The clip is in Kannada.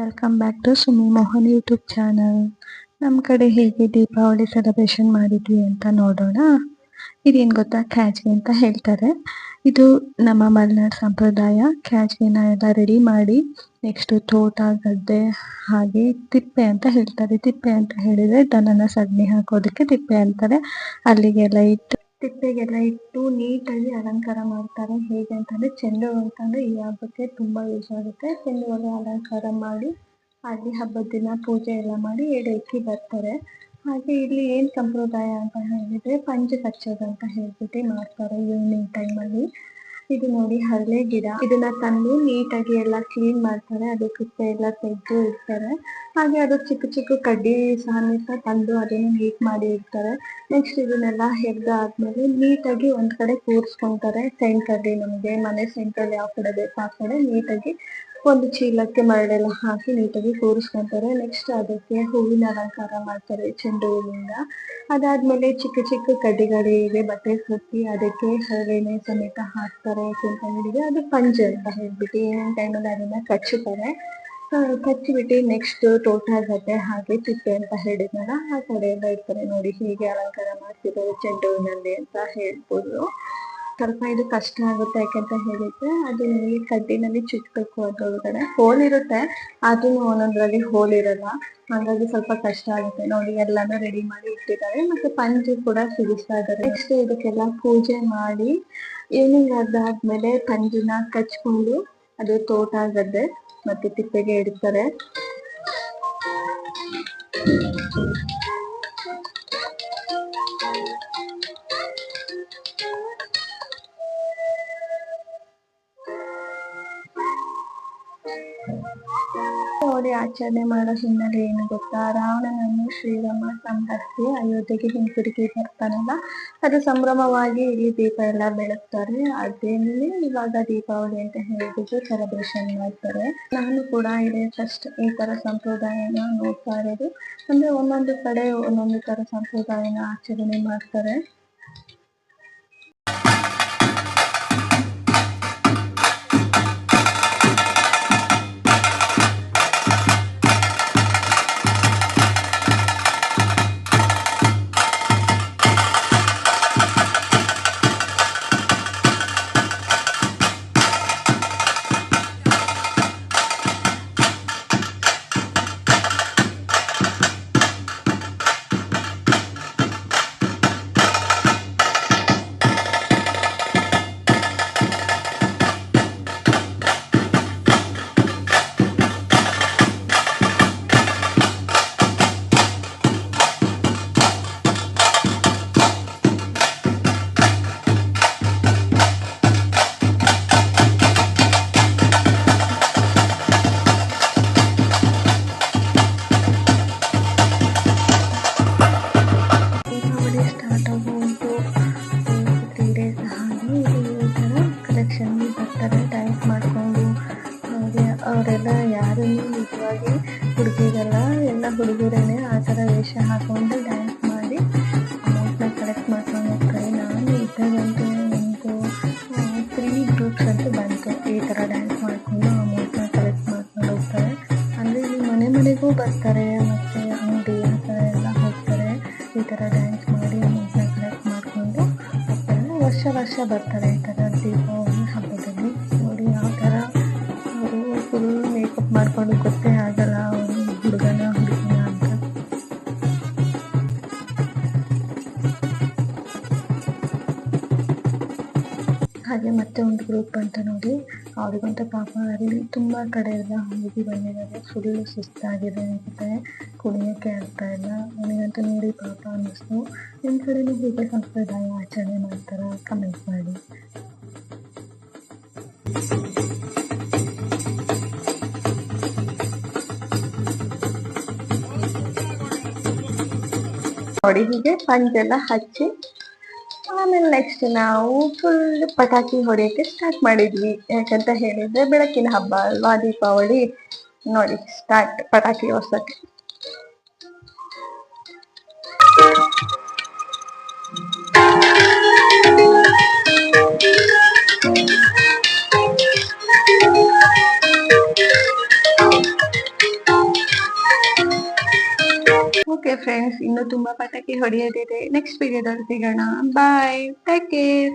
Welcome back to Sumi Mohan YouTube channel ನಮ್ಮ ಕಡೆ ಹೇಗೆ ದೀಪಾವಳಿ ಸೆಲೆಬ್ರೇಷನ್ ಮಾಡಿದ್ವಿ ಅಂತ ನೋಡೋಣ. ಇದೇನು ಗೊತ್ತಾ? ಕ್ಯಾಚ್ವಿ ಅಂತ ಹೇಳ್ತಾರೆ. ಇದು ನಮ್ಮ ಮಲೆನಾಡು ಸಂಪ್ರದಾಯ. ಕ್ಯಾಚ್ವಿನ ಎಲ್ಲ ರೆಡಿ ಮಾಡಿ ನೆಕ್ಸ್ಟ್ ತೋಟ, ಗದ್ದೆ, ಹಾಗೆ ತಿಪ್ಪೆ ಅಂತ ಹೇಳ್ತಾರೆ. ತಿಪ್ಪೆ ಅಂತ ಹೇಳಿದ್ರೆ ದನನ ಸಗಣಿ ಹಾಕೋದಕ್ಕೆ ತಿಪ್ಪೆ ಅಂತಾರೆ. ಅಲ್ಲಿಗೆಲ್ಲ ಇಟ್ಟು ತಿಪ್ಪೆಗೆಲ್ಲ ಇಟ್ಟು ನೀಟಾಗಿ ಅಲಂಕಾರ ಮಾಡ್ತಾರೆ. ಹೇಗೆ ಅಂತಂದ್ರೆ ಚೆಂಡು ಹೂ ಅಂತಂದ್ರೆ ಈ ಹಬ್ಬಕ್ಕೆ ತುಂಬಾ ಯೂಸ್ ಆಗುತ್ತೆ ಚೆಂಡು ಅಲಂಕಾರ ಮಾಡಿ, ಅಲ್ಲಿ ಹಬ್ಬದ ದಿನ ಪೂಜೆ ಎಲ್ಲ ಮಾಡಿ ಎಡೆಕ್ಕಿ ಬರ್ತಾರೆ. ಹಾಗೆ ಇಲ್ಲಿ ಏನು ಸಂಪ್ರದಾಯ ಅಂತ ಹೇಳಿದ್ರೆ ಪಂಚ ಕಚ್ಚೋದು ಅಂತ ಹೇಳ್ಬಿಟ್ಟು ಮಾಡ್ತಾರೆ ಈವ್ನಿಂಗ್ ಟೈಮಲ್ಲಿ ಇದು ನೋಡಿ ಹರಳೆ ಗಿಡ. ಇದನ್ನ ತಂದು ನೀಟಾಗಿ ಎಲ್ಲ ಕ್ಲೀನ್ ಮಾಡ್ತಾರೆ. ಅದು ಕುಪ್ಪೆ ಎಲ್ಲ ತೆಗೆದು ಇಡ್ತಾರೆ. ಹಾಗೆ ಅದು ಚಿಕ್ಕ ಚಿಕ್ಕ ಕಡ್ಡಿ ಸಮೇತ ತಂದು ಅದನ್ನ ನೀಟ್ ಮಾಡಿ ಇಡ್ತಾರೆ. ನೆಕ್ಸ್ಟ್ ಇದನ್ನೆಲ್ಲ ಆದ್ಮೇಲೆ ನೀಟಾಗಿ ಒಂದ್ ಕಡೆ ಕೂರಿಸ್ಕೊಂತಾರೆ. ಸೆಂಟರ್ ನಮಗೆ ಮನೆ ಸೆಂಟರ್ ಯಾವ ಕಡೆ ಬೇಕು ಆ ಕಡೆ ನೀಟಾಗಿ ಒಂದು ಚೀಲಕ್ಕೆ ಮರಳೆಲ್ಲ ಹಾಕಿ ನೀಟಾಗಿ ಕೂರಿಸ್ಕೊಂತಾರೆ. ನೆಕ್ಸ್ಟ್ ಅದಕ್ಕೆ ಹೂವಿನ ಅಲಂಕಾರ ಮಾಡ್ತಾರೆ ಚೆಂಡು ಹೂವಿನಿಂದ ಅದಾದ್ಮೇಲೆ ಚಿಕ್ಕ ಚಿಕ್ಕ ಕಡ್ಡಿಗಳಿಗೆ ಬಟ್ಟೆ ಸುತ್ತಿ ಅದಕ್ಕೆ ಹರಳೆಣ್ಣೆ ಸಮೇತ ಹಾಕ್ತಾರೆ ಕೆಂಪಂಗಡಿಗೆ ಅದು ಪಂಜೆ ಅಂತ ಹೇಳ್ಬಿಟ್ಟು ಏನೇನು ಟೈಮಲ್ಲಿ ಅದನ್ನ ಕಚ್ಚುತ್ತಾರೆ. ಕಚ್ಚಿಬಿಟ್ಟು ನೆಕ್ಸ್ಟ್ ತೋಟ ಗದ್ದೆ ಹಾಗೆ ತಿಪ್ಪೆ ಅಂತ ಹೇಳಿದ್ನಲ್ಲ, ಆ ಕಡೆ ಎಲ್ಲ ಇರ್ತಾರೆ ನೋಡಿ. ಹೀಗೆ ಅಲಂಕಾರ ಮಾಡ್ತಿದ್ದಾರೆ ಚೆಂಡು ಹೂವಿನಲ್ಲಿ ಅಂತ ಹೇಳ್ಬೋದು. ಸ್ವಲ್ಪ ಇದು ಕಷ್ಟ ಆಗುತ್ತೆ ಯಾಕಂತ ಹೇಳಿದ್ರೆ, ಅದು ನಿಮಗೆ ಕಡ್ಡಿನಲ್ಲಿ ಚುಚ್ಬೇಕು ಅದ್ರೊಳಗಡೆ ಹೋಲ್ ಇರುತ್ತೆ, ಆದ್ರೂ ಒಂದೊಂದ್ರಲ್ಲಿ ಹೋಲ್ ಇರಲ್ಲ. ಹಾಗಾಗಿ ಸ್ವಲ್ಪ ಕಷ್ಟ ಆಗುತ್ತೆ. ನೋಡಿ, ಎಲ್ಲಾನು ರೆಡಿ ಮಾಡಿ ಇಟ್ಟಿದ್ದಾರೆ. ಮತ್ತೆ ಪಂಜು ಕೂಡ ಸಿಗಿಸ್ತಾ ಇದ್ದಾರೆ. ನೆಕ್ಸ್ಟ್ ಇದಕ್ಕೆಲ್ಲ ಪೂಜೆ ಮಾಡಿ ಈವ್ನಿಂಗ್ ಅದಾದ್ಮೇಲೆ ಪಂಜಿನ ಕಚ್ಕೊಂಡು, ಅದು ತೋಟ ಗದ್ದೆ ಮತ್ತೆ ತಿಪ್ಪೆಗೆ ಇಡ್ತಾರೆ. ದೀಪಾವಳಿ ಆಚರಣೆ ಮಾಡೋ ಹಿನ್ನೆಲೆ ಏನು ಗೊತ್ತಾ? ರಾವಣನನ್ನು ಶ್ರೀರಾಮ ಸಂಹರಿಸಿ ಅಯೋಧ್ಯೆಗೆ ಹಿಂತಿರುಗಿ ಬರ್ತಾನಲ್ಲ, ಅದು ಸಂಭ್ರಮವಾಗಿ ಇಲ್ಲಿ ದೀಪ ಎಲ್ಲ ಬೆಳಗ್ತಾರೆ. ಅದೇನಲ್ಲಿ ಇವಾಗ ದೀಪಾವಳಿ ಅಂತ ಹೇಳ್ಬಿಟ್ಟು ಸೆಲೆಬ್ರೇಷನ್ ಮಾಡ್ತಾರೆ. ನಾನು ಕೂಡ ಇದೆ ಫಸ್ಟ್ ಈ ತರ ಸಂಪ್ರದಾಯನ ನೋಡ್ತಾ ಇರೋದು. ಅಂದ್ರೆ ಒಂದೊಂದು ಕಡೆ ಒಂದೊಂದು ತರ ಸಂಪ್ರದಾಯನ ಆಚರಣೆ ಮಾಡ್ತಾರೆ. ಹುಡುಗರೇನೆ ಆ ಥರ ವೇಷ ಹಾಕೊಂಡು ಡ್ಯಾನ್ಸ್ ಮಾಡಿ ಅಮೌಂಟ್ನ ಕಲೆಕ್ಟ್ ಮಾಡ್ಕೊಂಡು ಹೋಗ್ತಾರೆ. ನಾನು ಇದ್ದಾಗಂತೂ ಒಂದು ತ್ರೀ ಗ್ರೂಪ್ಸ್ ಅಂತೂ ಬಂತು. ಈ ಥರ ಡ್ಯಾನ್ಸ್ ಮಾಡಿಕೊಂಡು ಅಮೌಂಟ್ನ ಕಲೆಕ್ಟ್ ಮಾಡ್ಕೊಂಡು ಹೋಗ್ತಾರೆ. ಅಂದರೆ ಇಲ್ಲಿ ಮನೆ ಮನೆಗೂ ಬರ್ತಾರೆ, ಮತ್ತು ಅಂಗಡಿ ಆ ಥರ ಎಲ್ಲ ಹೋಗ್ತಾರೆ. ಈ ಥರ ಡ್ಯಾನ್ಸ್ ಮಾಡಿ ಅಮೌಂಟ್ನ ಕಲೆಕ್ಟ್ ಮಾಡಿಕೊಂಡು ಹೋಗ್ತಾರೆ ವರ್ಷ ವರ್ಷ ಬರ್ತಾರೆ ಈ ಥರ ದೀಪಾವಳಿ ಹಬ್ಬದಲ್ಲಿ. ನೋಡಿ ಯಾವ ಥರ ಅವರು ಫುಲ್ ಮೇಕಪ್ ಮಾಡಿಕೊಂಡು ಗೊತ್ತೇ ಆಗಲ್ಲ ಹಾಗೆ ಮತ್ತೆ ಒಂದು ಗ್ರೂಪ್ ಅಂತ ನೋಡಿ. ಅವ್ರಿಗಂತೂ ಪಾಪ ಅಲ್ಲಿ ತುಂಬ ಕಡೆ ಎಲ್ಲ ಹೋಗಿ ಬಂದಿದ್ದಾರೆ. ಫುಲ್ ಸುಸ್ತಾಗಿದೆ ಅನ್ಸುತ್ತೆ. ಕುಣಿಯೋಕ್ಕೆ ಆಗ್ತಾ ಇಲ್ಲ. ನನಗಂತೂ ನೋಡಿ ಪಾಪ ಅನ್ನಿಸ್ತು. ನಿಮ್ಮ ಕಡೆನೂ ಹೀಗೆ ಸಂಪ್ರದಾಯ ಆಚರಣೆ ಮಾಡ್ತಾರಾ? ಕಮೆಂಟ್ ಮಾಡಿ. ನೋಡಿ ಹೀಗೆ ಪಂಚೆಲ್ಲ ಹಚ್ಚಿ ಆಮೇಲೆ ನೆಕ್ಸ್ಟ್ ನಾವು ಫುಲ್ ಪಟಾಕಿ ಹೊಡೆಯಕ್ಕೆ ಸ್ಟಾರ್ಟ್ ಮಾಡಿದ್ವಿ. ಯಾಕಂತ ಹೇಳಿದ್ರೆ ಬೆಳಕಿನ ಹಬ್ಬ ಅಲ್ವಾ, ದೀಪಾವಳಿ. ನೋಡಿ ಸ್ಟಾರ್ಟ್ ಪಟಾಕಿ ಹೊಡ್ಸಕ್ಕೆ. ಓಕೆ ಫ್ರೆಂಡ್ಸ್ ಇನ್ನು ತುಂಬಾ ಪಟಾಕಿ ಹೊಡೆಯೋದಿದೆ. ನೆಕ್ಸ್ಟ್ ವಿಡಿಯೋದಲ್ಲಿ ಸಿಗೋಣ. Bye take care